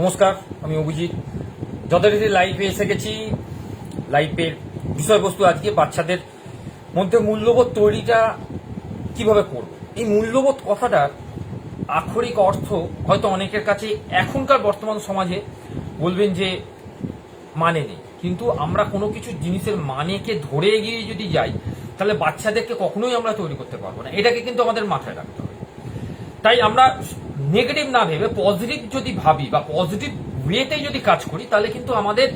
নমস্কার, আমি অভিজিৎ। যথারীতি লাইভে এসে গেছি। লাইভের বিষয়বস্তু আজকে বাচ্চাদের মধ্যে মূল্যবোধ তৈরিটা কীভাবে করব? এই মূল্যবোধ কথাটার আক্ষরিক অর্থ হয়তো অনেকের কাছে এখনকার বর্তমান সমাজে বলবেন যে মানে নেই। কিন্তু আমরা কোনো কিছু জিনিসের মানেকে ধরে এগিয়ে যদি যাই, তাহলে বাচ্চাদেরকে কখনোই আমরা তৈরি করতে পারব না। এটাকে কিন্তু আমাদের মাথায় রাখতে হবে। তাই আমরা নেগেটিভ না ভেবে পজিটিভ যদি ভাবি বা পজিটিভ ওয়েতে যদি কাজ করি, তাহলে কিন্তু আমাদের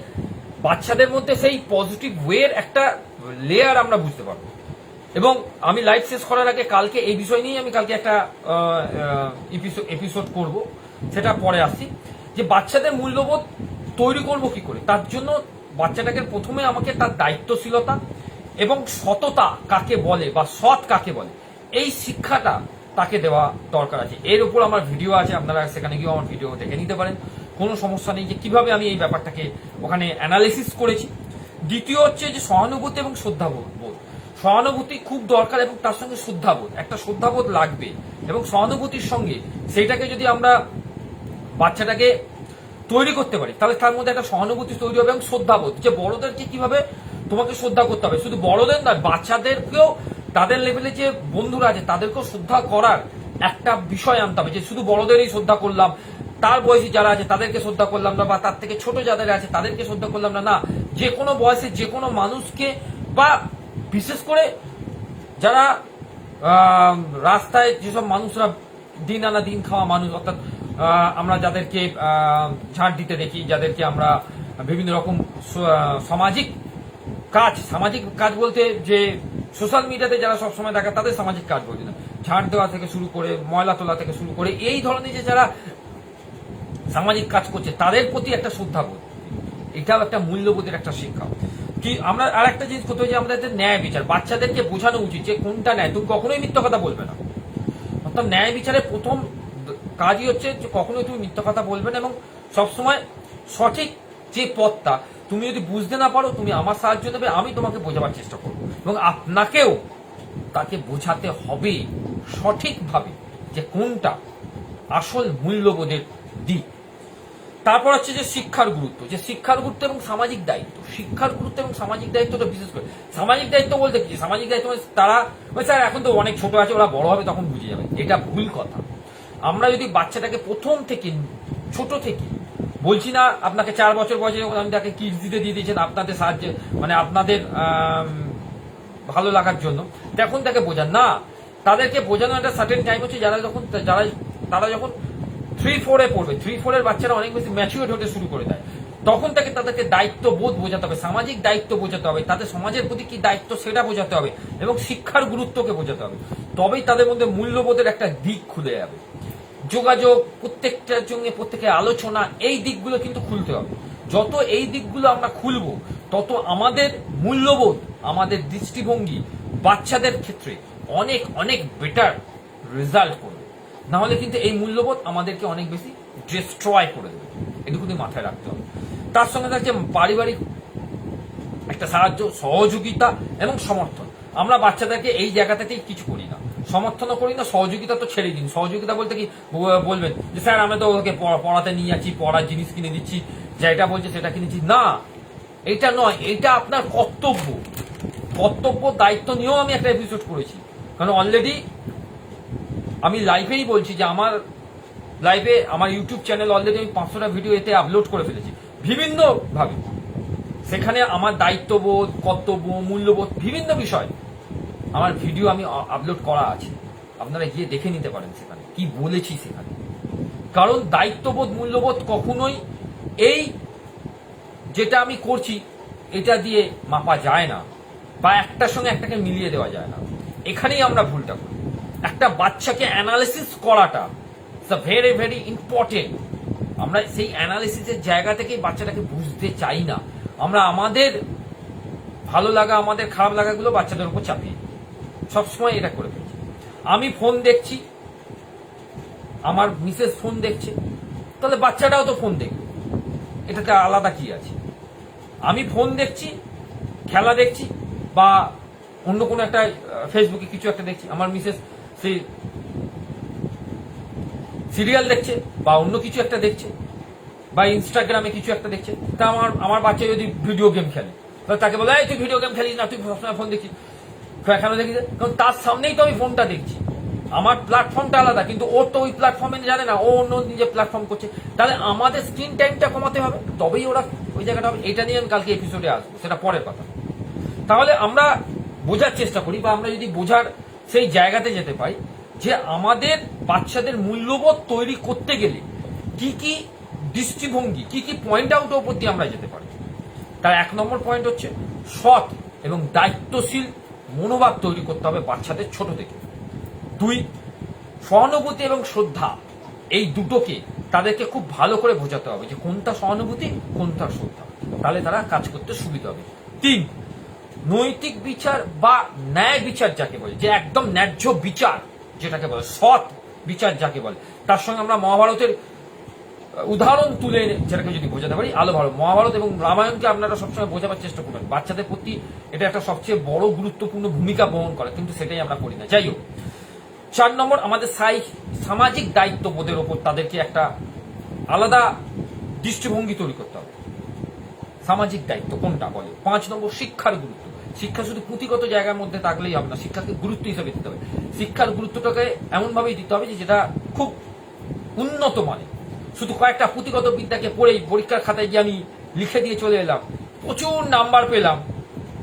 বাচ্চাদের মধ্যে সেই পজিটিভ ওয়ের একটা লেয়ার আমরা বুঝতে পারব। এবং আমি লাইভ শেষ করার আগে কালকে এই বিষয় নিয়েই আমি কালকে একটা এপিসোড করব, সেটা পরে আসি যে বাচ্চাদের মূল্যবোধ তৈরি করব কি করে? তার জন্য বাচ্চাটাকে প্রথমে আমাকে তার দায়িত্বশীলতা এবং সততা কাকে বলে বা সৎ কাকে বলে, এই শিক্ষাটা তাকে দেওয়া দরকার আছে। এর উপর আমার ভিডিও আছে, আপনারা সেখানে গিয়ে আমার ভিডিও দেখে নিতে পারেন। কোনো সমস্যা নেই যে কীভাবে আমি এই ব্যাপারটাকে ওখানে অ্যানালিসিস করেছি। দ্বিতীয় হচ্ছে যে সহানুভূতি এবং শ্রদ্ধাবোধ। বোধ সহানুভূতি খুব দরকার এবং তার সঙ্গে শ্রদ্ধাবোধ। একটা শ্রদ্ধাবোধ লাগবে এবং সহানুভূতির সঙ্গে সেইটাকে যদি আমরা বাচ্চাটাকে তৈরি করতে পারি, তাহলে তার মধ্যে একটা সহানুভূতি তৈরি হবে এবং শ্রদ্ধাবোধ। যে বড়দেরকে কীভাবে তোমাকে শ্রদ্ধা করতে হবে, শুধু বড়দের নয়, বাচ্চাদেরকেও তাদের লেভেলে যে বন্ধুরা আছে, তাদেরকেও শ্রদ্ধা করার একটা বিষয় আনতে হবে, যে শুধু বড়দেরই শ্রদ্ধা করলাম, তার বয়সী যারা আছে, তাদেরকে শ্রদ্ধা করলাম না, বা তার থেকে ছোট যাদের আছে, তাদেরকে শ্রদ্ধা করলাম না না, যে কোনো বয়সে যে কোনো মানুষকে, বা বিশেষ করে যারা রাস্তায় যেসব মানুষরা দিন আনা দিন খাওয়া মানুষ, অর্থাৎ আমরা যাদেরকে ঝাড় দিতে দেখি, যাদেরকে আমরা বিভিন্ন রকম সামাজিক কাজ সামাজিক কাজ বলতে যে সোশ্যাল মিডিয়াতে যারা সবসময় দেখা তাদের সামাজিক কাজ বলছি না। ঝাড় দেওয়া থেকে শুরু করে, ময়লা তোলা থেকে শুরু করে, এই ধরনের যে যারা সামাজিক কাজ করছে, তাদের প্রতি একটা শ্রদ্ধাবোধ। এটাও একটা মূল্যবোধের একটা শিক্ষা। কি, আমরা আর একটা জিনিস করতে হবে যে আমাদের ন্যায় বিচার, বাচ্চাদেরকে বোঝানো উচিত যে কোনটা ন্যায়। তুমি কখনোই মিথ্যা কথা বলবে না। অর্থাৎ ন্যায় বিচারের প্রথম কাজই হচ্ছে যে কখনোই তুমি মিথ্যা কথা বলবে না এবং সবসময় সঠিক যে পথটা তুমি যদি বুঝতে না পারো, তুমি আমার সাহায্য নেবে, আমি তোমাকে বোঝাবার চেষ্টা করব। এবং আপনাকেও তাকে বোঝাতে হবে সঠিকভাবে যে কোনটা আসল মূল্যবোধের দিক। তারপর হচ্ছে যে শিক্ষার গুরুত্ব, যে শিক্ষার গুরুত্ব এবং সামাজিক দায়িত্ব। শিক্ষার গুরুত্ব এবং সামাজিক দায়িত্বটা বিশেষ করে, সামাজিক দায়িত্ব বলতে কি? সামাজিক দায়িত্ব মানে তারা ওই স্যার, এখন তো অনেক ছোট আছে, ওরা বড় হবে, তখন বুঝে যাবে। এটা ভুল কথা। আমরা যদি বাচ্চাটাকে প্রথম থেকে, ছোট থেকে বলছি না, আপনাকে চার বছর বয়সে আমি তাকে কিডস দিতে দিয়ে দিয়েছেন আপনাদের সাহায্যে মানে আপনাদের ভালো লাগার জন্য। তখন তাকে বোঝান। না, তাদেরকে বোঝানো একটা সার্টেন টাইম হচ্ছে যারা যখন, যারা, তারা যখন থ্রি ফোরে পড়বে থ্রি ফোরের বাচ্চারা অনেক বেশি ম্যাচিউর হতে শুরু করে দেয়। তখন তাকে তাদেরকে দায়িত্ব বোধ বোঝাতে হবে, সামাজিক দায়িত্ব বোঝাতে হবে, তাদের সমাজের প্রতি কি দায়িত্ব সেটা বোঝাতে হবে এবং শিক্ষার গুরুত্বকে বোঝাতে হবে। তবেই তাদের মধ্যে মূল্যবোধের একটা দিক খুলে যাবে। যোগাযোগ, প্রত্যেকটার সঙ্গে প্রত্যেকের আলোচনা, এই দিকগুলো কিন্তু খুলতে হবে। যত এই দিকগুলো আমরা খুলব, তত আমাদের মূল্যবোধ, আমাদের দৃষ্টিভঙ্গি বাচ্চাদের ক্ষেত্রে অনেক অনেক বেটার রেজাল্ট করবে। না হলে কিন্তু এই মূল্যবোধ আমাদেরকে অনেক বেশি ডিস্ট্রয় করে দেবে। এটুকুনি মাথায় রাখতে হবে। তার সঙ্গে থাকছে পারিবারিক একটা সাহায্য, সহযোগিতা এবং সমর্থন। আমরা বাচ্চাদেরকে এই জায়গা থেকেই কিছু করি না। সমর্থনও করি না, সহযোগিতা তো ছেড়ে দিন। সহযোগিতা বলতে কি? বলবেন যে, স্যার আমরা তো ওকে পড়া- পড়াতে নিয়ে যাচ্ছি, পড়ার জিনিস কিনে দিচ্ছি যেটা বলছে সেটা কিনেছি না, এটা নয়, এটা আপনার কর্তব্য। কর্তব্য, দায়িত্ব নিয়েও আমি একটা এপিসোড করেছি। কারণ অলরেডি আমি লাইভেই বলছি যে, আমার লাইফে আমার ইউটিউব চ্যানেল অলরেডি আমি পাঁচশোটা ভিডিও এতে আপলোড করে ফেলেছি। বিভিন্ন ভাবে সেখানে আমার দায়িত্ববোধ, কর্তব্য, মূল্যবোধ, বিভিন্ন বিষয় আমার ভিডিও আমি আপলোড করা আছে। আপনারা গিয়ে দেখে নিতে পারেন সেখানে। কি বলেছি সেখানে। কারণ দায়িত্ববোধ, মূল্যবোধ কখনোই এই যেটা আমি করছি, এটা দিয়ে মাপা যায় না বা একটার সঙ্গে একটাকে মিলিয়ে দেওয়া যায় না। এখানেই আমরা ভুলটা করি। একটা বাচ্চাকে অ্যানালিসিস করাটা ভেরি ভেরি ইম্পর্টেন্ট আমরা সেই অ্যানালিসিসের জায়গা থেকেই বাচ্চাটাকে বুঝতে চাই না। আমরা আমাদের ভালো লাগা, আমাদের খারাপ লাগাগুলো বাচ্চাদের উপর চাপিয়ে। সবসময় এটা করে ফেলছি। আমি ফোন দেখছি, আমার মিসেস ফোন দেখছে, তাহলে বাচ্চাটাও তো ফোন দেখবে। এটাতে আলাদা কি আছে? আমি ফোন দেখছি, খেলা দেখছি, বা অন্য কোনো একটা ফেসবুকে কিছু একটা দেখছি, আমার মিসেস সেই সিরিয়াল দেখছে, বা অন্য কিছু একটা দেখছে। বা ইনস্টাগ্রামে কিছু একটা দেখছে, তা আমার আমার বাচ্চা যদি ভিডিও গেম খেলে তাহলে তাকে বলে তুই ভিডিও গেম খেলিস না, তুই সবসময় ফোন দেখছিস। কেন দেখি কারণ তার সামনেই তো আমি ফোনটা দেখছি। আমার প্ল্যাটফর্মটা আলাদা, কিন্তু ওর তো ওই প্ল্যাটফর্মে জানে না, ও অন্য নিজে প্ল্যাটফর্ম করছে। তাহলে আমাদের স্ক্রিন টাইমটা কমাতে হবে, তবেই ওরা ওই জায়গাটা হবে। এটা নিয়ে আমি কালকে এপিসোডে আসব, সেটা পরের কথা। তাহলে আমরা বোঝার চেষ্টা করি, বা আমরা যদি বোঝার সেই জায়গাতে যেতে পাই, যে আমাদের বাচ্চাদের মূল্যবোধ তৈরি করতে গেলে কি কি দৃষ্টিভঙ্গি, কি কি পয়েন্ট আউট ওপর দিয়ে আমরা যেতে পারি। তার এক নম্বর পয়েন্ট হচ্ছে সৎ এবং দায়িত্বশীল মনোভাব তৈরি করতে হবে বাচ্চাদের ছোট থেকে। দুই, সহানুভূতি এবং শ্রদ্ধা, এই দুটোকে তাদেরকে খুব ভালো করে বোঝাতে হবে যে কোনটা সহানুভূতি, কোনটা শ্রদ্ধা। তাহলে তারা কাজ করতে সুবিধা হবে। তিন, নৈতিক বিচার বা ন্যায় বিচার যাকে বলে, যে একদম ন্যায্য বিচার, যেটাকে বলে সৎ বিচার যাকে বলে। তার সঙ্গে আমরা মহাভারতের উদাহরণ তুলে যেটাকে যদি বোঝাতে পারি আলো ভালো মহাভারত এবং রামায়ণকে আপনারা সবসময় বোঝাবার চেষ্টা করবেন। বাচ্চাদের প্রতি এটা একটা সবচেয়ে বড় গুরুত্বপূর্ণ ভূমিকা বহন করে, কিন্তু সেটাই আমরা করি না। যাই হোক, চার নম্বর, আমাদের সামাজিক দায়িত্ববোধের ওপর তাদেরকে একটা আলাদা দৃষ্টিভঙ্গি তৈরি করতে হবে। সামাজিক দায়িত্ব কোনটা বলে? পাঁচ নম্বর, শিক্ষার গুরুত্ব। শিক্ষা শুধু পুঁথিগত জায়গার মধ্যে থাকলেই হবে না, শিক্ষাকে গুরুত্ব হিসেবে দিতে হবে। শিক্ষার গুরুত্বটাকে এমনভাবেই দিতে হবে যে যেটা খুব উন্নত মানে শুধু কয়েকটা পুঁথিগত বিদ্যাকে পড়েই পরীক্ষার খাতায় গিয়ে আমি লিখে দিয়ে চলে এলাম। প্রচুর নাম্বার পেলাম।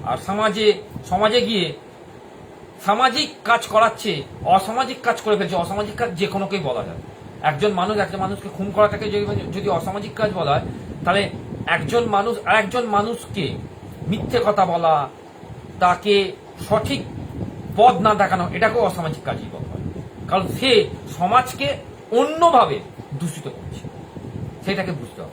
আর সমাজে সমাজে গিয়ে সামাজিক কাজ করাচ্ছে, অসামাজিক কাজ করে ফেলছে। অসামাজিক কাজ যে কোনোকেই বলা যায়। একজন মানুষ, একজন মানুষকে খুন করাটাকে যদি অসামাজিক কাজ বলা হয়, তাহলে একজন মানুষ আর একজন মানুষকে মিথ্যে কথা বলা, তাকে সঠিক পথ না দেখানো, এটাকেও অসামাজিক কাজই বলা হয়। কারণ সে সমাজকে অন্যভাবে দূষিত করছে। সেটাকে বুঝতে হবে।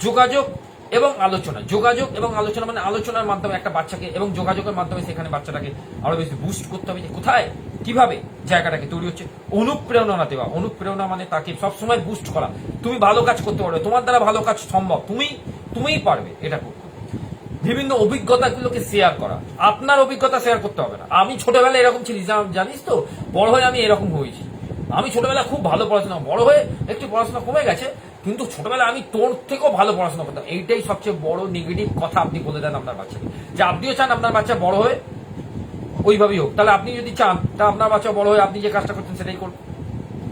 যোগাযোগ এবং আলোচনা। যোগাযোগ এবং আলোচনা মানে আলোচনার মাধ্যমে একটা বাচ্চাকে এবং যোগাযোগের মাধ্যমে সেখানে বাচ্চাটাকে আরও বেশি বুস্ট করতে হবে যে কোথায়, কীভাবে জায়গাটাকে তৈরি হচ্ছে। অনুপ্রেরণা দেওয়া। অনুপ্রেরণা মানে তাকে সবসময় বুস্ট করা। তুমি ভালো কাজ করতে পারবে। তোমার দ্বারা ভালো কাজ সম্ভব। তুমি, তুমিই পারবে এটা করতে। বিভিন্ন অভিজ্ঞতাগুলোকে শেয়ার করা। আপনার অভিজ্ঞতা শেয়ার করতে হবে না। আমি ছোটবেলায় এরকম ছিলি। জান- জানিস তো? বড় হয়ে আমি এরকম হয়েছি। আমি ছোটবেলায় খুব ভালো পড়াশোনা বড় হয়ে একটু পড়াশোনা কমে গেছে, কিন্তু ছোটবেলায় আমি তোর থেকেও ভালো পড়াশোনা করতাম। এইটাই সবচেয়ে বড় নেগেটিভ কথা আপনি বলে দেন আপনার বাচ্চাকে। যে আপনিও চান আপনার বাচ্চা বড় হয়ে ওইভাবেই হোক। তাহলে আপনি যদি চান, তা আপনার বাচ্চা বড় হয়ে আপনি যে কাজটা করছেন সেটাই করুন।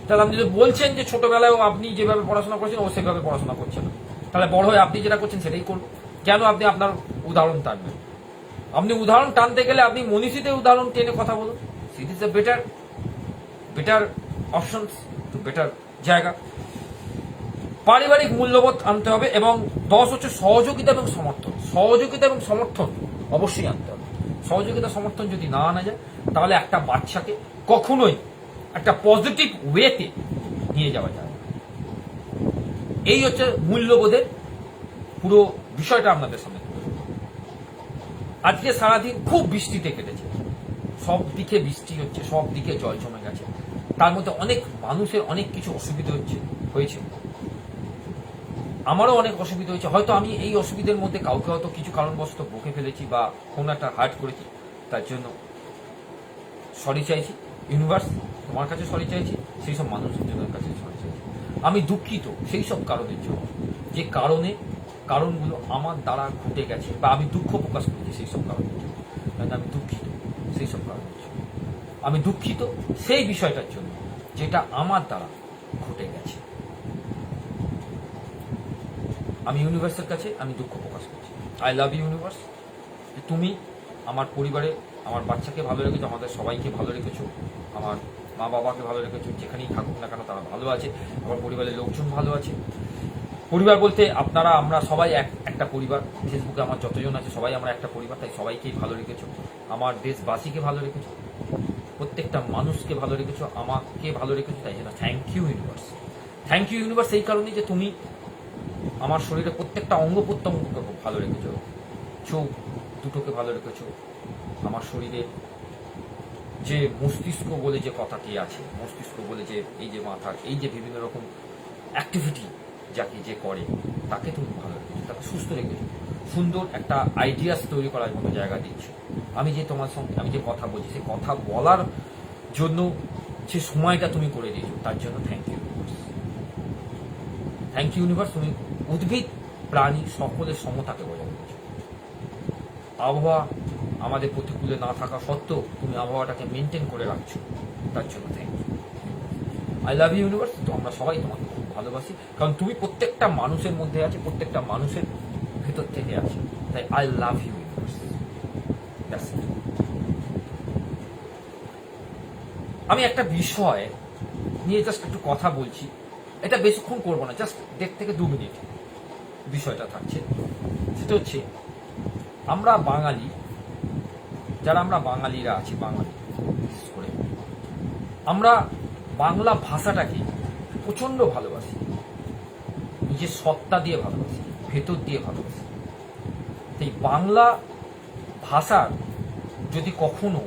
তাহলে আপনি যদি বলছেন যে ছোটবেলায় আপনি যেভাবে পড়াশোনা করছেন, ও সেভাবে পড়াশোনা করছেন। তাহলে বড় হয়ে আপনি যেটা করছেন সেটাই করুন। কেন আপনি আপনার উদাহরণ টানবেন? আপনি উদাহরণ টানতে গেলে আপনি মনীষীদের উদাহরণ টেনে কথা বলুন। It is a better better option to better জায়গা। পারিবারিক মূল্যবোধ আনতে হবে এবং দশ হচ্ছে সহযোগিতা এবং সমর্থন। সহযোগিতা এবং সমর্থন অবশ্যই আনতে হবে। সহযোগিতা, সমর্থন যদি না আনা যায়, তাহলে একটা বাচ্চাকে কখনোই একটা পজিটিভ ওয়েতে নিয়ে যাওয়া যায় এই হচ্ছে মূল্যবোধের পুরো বিষয়টা আপনাদের সামনে আজকে সারাদিন খুব বৃষ্টিতে কেটেছে। সব দিকে বৃষ্টি হচ্ছে, সব দিকে জল জমে গেছে। তার মধ্যে অনেক মানুষের অনেক কিছু অসুবিধা হচ্ছে হয়েছে। আমারও অনেক অসুবিধা হয়েছে। হয়তো আমি এই অসুবিধার মধ্যে কাউকে হয়তো কিছু কারণবশত বকে ফেলেছি বা কোনো একটা হার্ট করেছি, তার জন্য সরি চাইছি। ইউনিভার্স তোমার কাছে সরি চাইছি, সেই সব মানুষজনের কাছে সরি চাইছি। আমি দুঃখিত সেই সব কারণের জন্য, যে কারণে কারণগুলো আমার দ্বারা ঘটে গেছে বা আমি দুঃখ প্রকাশ করেছি সেই সব কারণের জন্য। কারণ আমি দুঃখিত সেই সব জন্য। আমি দুঃখিত সেই বিষয়টার জন্য, যেটা আমার দ্বারা ঘটে গেছে। আমি ইউনিভার্সের কাছে আমি দুঃখ প্রকাশ করছি। আই লাভ ইউনিভার্স তুমি আমার পরিবারে, আমার বাচ্চাকে ভালো রেখেছো, আমাদের সবাইকে ভালো রেখেছো, আমার মা বাবাকে ভালো রেখেছো, যেখানেই থাকুক না কেন তারা ভালো আছে, আমার পরিবারের লোকজন ভালো আছে। পরিবার বলতে আপনারা, আমরা সবাই এক একটা পরিবার, ফেসবুকে আমার যতজন আছে, সবাই আমরা একটা পরিবার, তাই সবাইকেই ভালো রেখেছো। আমার দেশবাসীকে ভালো রেখেছো। প্রত্যেকটা মানুষকে ভালো রেখেছো, আমাকে ভালো রেখেছো, তাই জন্য thank you universe thank you universe এই কারণে যে তুমি আমার শরীরে প্রত্যেকটা অঙ্গ প্রত্যঙ্গকে ভালো রেখেছো। চোখ দুটোকে ভালো রেখেছো। আমার শরীরে যে মস্তিষ্ক বলে যে কথাটি আছে, মস্তিষ্ক বলে যে এই যে মাথার এই যে বিভিন্ন রকম অ্যাক্টিভিটি যাকে যে করে, তাকে তুমি ভালো রেখেছো। তাকে সুস্থ রেখেছো সুন্দর একটা আইডিয়াস তৈরি করার মতো জায়গা দিচ্ছ। আমি যে তোমার সঙ্গে আমি যে কথা বলছি সেই কথা বলার জন্য যে সময়টা তুমি করে দিয়েছ, তার জন্য thank you thank you universe তুমি উদ্ভিদ, প্রাণী, সকলের সমতাকে বজায় রেখেছো আবহাওয়া আমাদের প্রতিকূলে না থাকা সত্ত্বেও তুমি আবহাওয়াটাকে মেনটেন করে রাখছো, তার জন্য thank you I love you universe তো আমরা সবাই তোমাকে ভালোবাসি। কারণ তুমি প্রত্যেকটা মানুষের মধ্যে আছে, প্রত্যেকটা মানুষের ভেতর থেকে আছে। তাই আই লাভ ইউ. আমি একটা বিষয় নিয়ে জাস্ট একটু কথা বলছি। এটা বেশিক্ষণ করব না জাস্ট দেড় থেকে দু মিনিট বিষয়টা থাকছে। সেটা হচ্ছে, আমরা বাঙালি, যারা আমরা বাঙালিরা আছি, বাঙালি, বিশেষ করে, আমরা বাংলা ভাষাটাকে প্রচণ্ড ভালোবাসি। নিজের সত্তা দিয়ে ভালোবাসি, ভেতর দিয়ে ভালোবাসি। এই বাংলা ভাষার যদি কখনো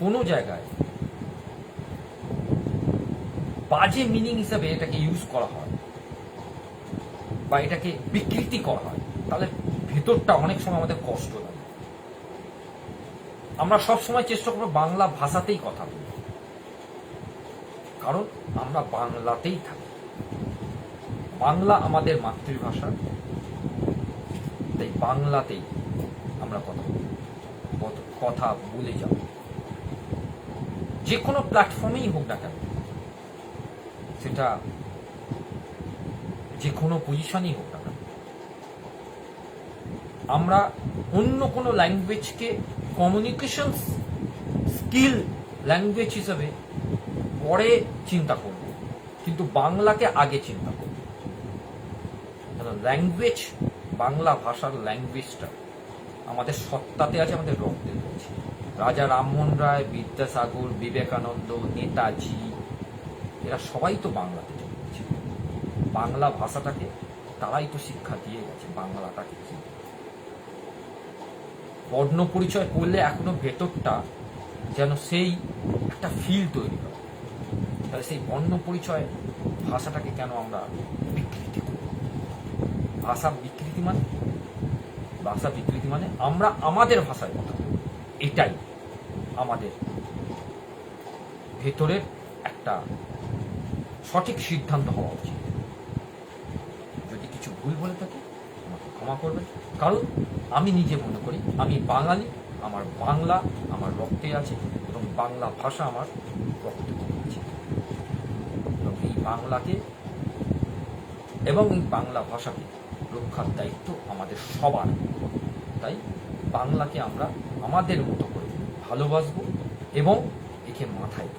কোনো জায়গায় বাজে মিনিং হিসাবে এটাকে ইউজ করা হয় বা এটাকে বিকৃতি করা হয়, তাহলে ভেতরটা অনেক সময় আমাদের কষ্ট লাগে। আমরা সব সময় চেষ্টা করব বাংলা ভাষাতেই কথা বলি কারণ আমরা বাংলাতেই থাকি। বাংলা আমাদের মাতৃভাষা। তাই বাংলাতেই আমরা কথা কথা বলে যাব যে কোনো প্ল্যাটফর্মেই হোক না কেন, সেটা যে কোনো পজিশনই হোক না কেন, আমরা অন্য কোনো ল্যাঙ্গুয়েজকে কমিউনিকেশন স্কিল ল্যাঙ্গুয়েজ হিসেবে পরে চিন্তা করব, কিন্তু বাংলাকে আগে চিন্তা করব। ল্যাঙ্গুয়েজ বাংলা ভাষার ল্যাঙ্গুয়েজটা আমাদের সত্তাতে আছে, আমাদের রক্তে রয়েছে। রাজা রামমোহন রায়, বিদ্যাসাগর, বিবেকানন্দ, নেতাজি, এরা সবাই তো বাংলাতে জন্মেছে বাংলা ভাষাটাকে তারাই তো শিক্ষা দিয়ে গেছে, বাংলাটাকে কি? বর্ণ পরিচয় করলে এখনও ভেতরটা যেন সেই একটা ফিল তৈরি হয় তাহলে সেই বর্ণ পরিচয় ভাষাটাকে কেন আমরা বিকৃতি ভাষা বিকৃতি মানে? ভাষা বিকৃতি মানে আমরা আমাদের ভাষায় কথা এটাই আমাদের ভেতরের একটা সঠিক সিদ্ধান্ত হওয়া উচিত। যদি কিছু ভুল বলে থাকি, আমাকে ক্ষমা করবেন। কারণ আমি নিজে মনে করি, আমি বাঙালি, আমার বাংলা আমার রক্তে আছে এবং বাংলা ভাষা আমার রক্তে বাংলাকে এবং এই বাংলা ভাষাকে রক্ষার দায়িত্ব আমাদের সবার তাই বাংলাকে আমরা আমাদের মতো করে ভালোবাসবো এবং একে মাথায়